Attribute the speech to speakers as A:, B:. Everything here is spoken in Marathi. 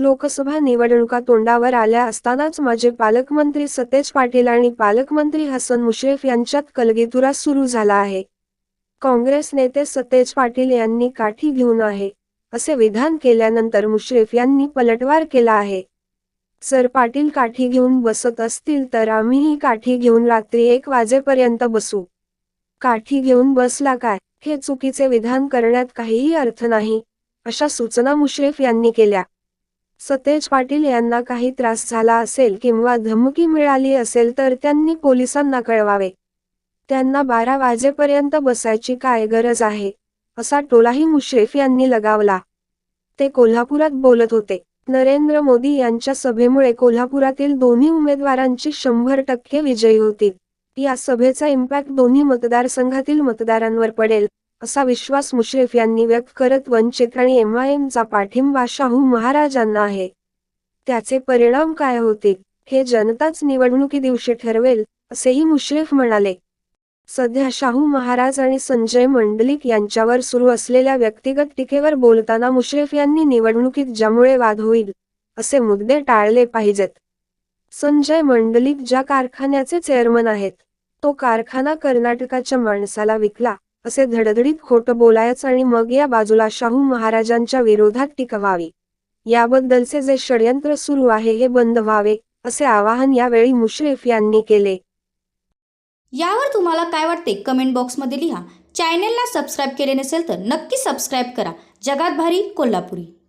A: लोकसभा निवडणुका तोंडावर आल्या असतानाच माझे पालकमंत्री सतेज पाटील आणि पालकमंत्री हसन मुश्रीफ यांच्यात कलगीतुरा सुरू झाला आहे. काँग्रेस नेते सतेज पाटील यांनी काठी घेऊन आहे असे विधान केल्यानंतर मुश्रीफ यांनी पलटवार केला आहे. सर पाटील काठी घेऊन बसत असतील तर आम्हीही काठी घेऊन रात्री एक वाजेपर्यंत बसू. काठी घेऊन बसला काय? हे चुकीचे विधान करण्यात काहीही अर्थ नाही अशा सूचना मुश्रीफ यांनी केल्या. सतेज पाटील यांना काही त्रास झाला असेल किंवा धमकी मिळाली असेल तर त्यांनी पोलिसांना कळवावे. त्यांना बारा वाजेपर्यंत बसायची काय गरज आहे? असा टोलाही मुश्रीफ यांनी लगावला. ते कोल्हापुरात बोलत होते. नरेंद्र मोदी यांच्या सभेमुळे कोल्हापुरातील दोन्ही उमेदवारांची शंभर टक्के विजयी होतील. या सभेचा इम्पॅक्ट दोन्ही मतदारसंघातील मतदारांवर पडेल. असा विश्वास मुश्रीफ यांनी व्यक्त करत वंचित आणि एमआयएमचा पाठिंबा शाहू महाराजांना आहे. त्याचे परिणाम काय होतील हे जनताच निवडणुकी दिवशी ठरवेल असेही मुश्रीफ म्हणाले. सध्या शाहू महाराज आणि संजय मंडलिक यांच्यावर सुरू असलेल्या व्यक्तिगत टीकेवर बोलताना मुश्रीफ यांनी निवडणुकीत ज्यामुळे वाद होईल असे मुद्दे टाळले पाहिजेत. संजय मंडलिक ज्या कारखान्याचे चेअरमन आहेत तो कारखाना कर्नाटकाच्या माणसाला विकला. असे धडधडीत खोटं बोलायचं आणि मग या बाजूला शाहू महाराजांच्या विरोधात टिकवावे. याबद्दलचे जे षडयंत्र सुरू आहे हे बंद व्हावे असे आवाहन यावेळी मुश्रीफ यांनी केले.
B: यावर तुम्हाला काय वाटते कमेंट बॉक्समध्ये लिहा. चॅनेलला सबस्क्राईब केले नसेल तर नक्की सबस्क्राईब करा. जगात भारी कोल्हापुरी.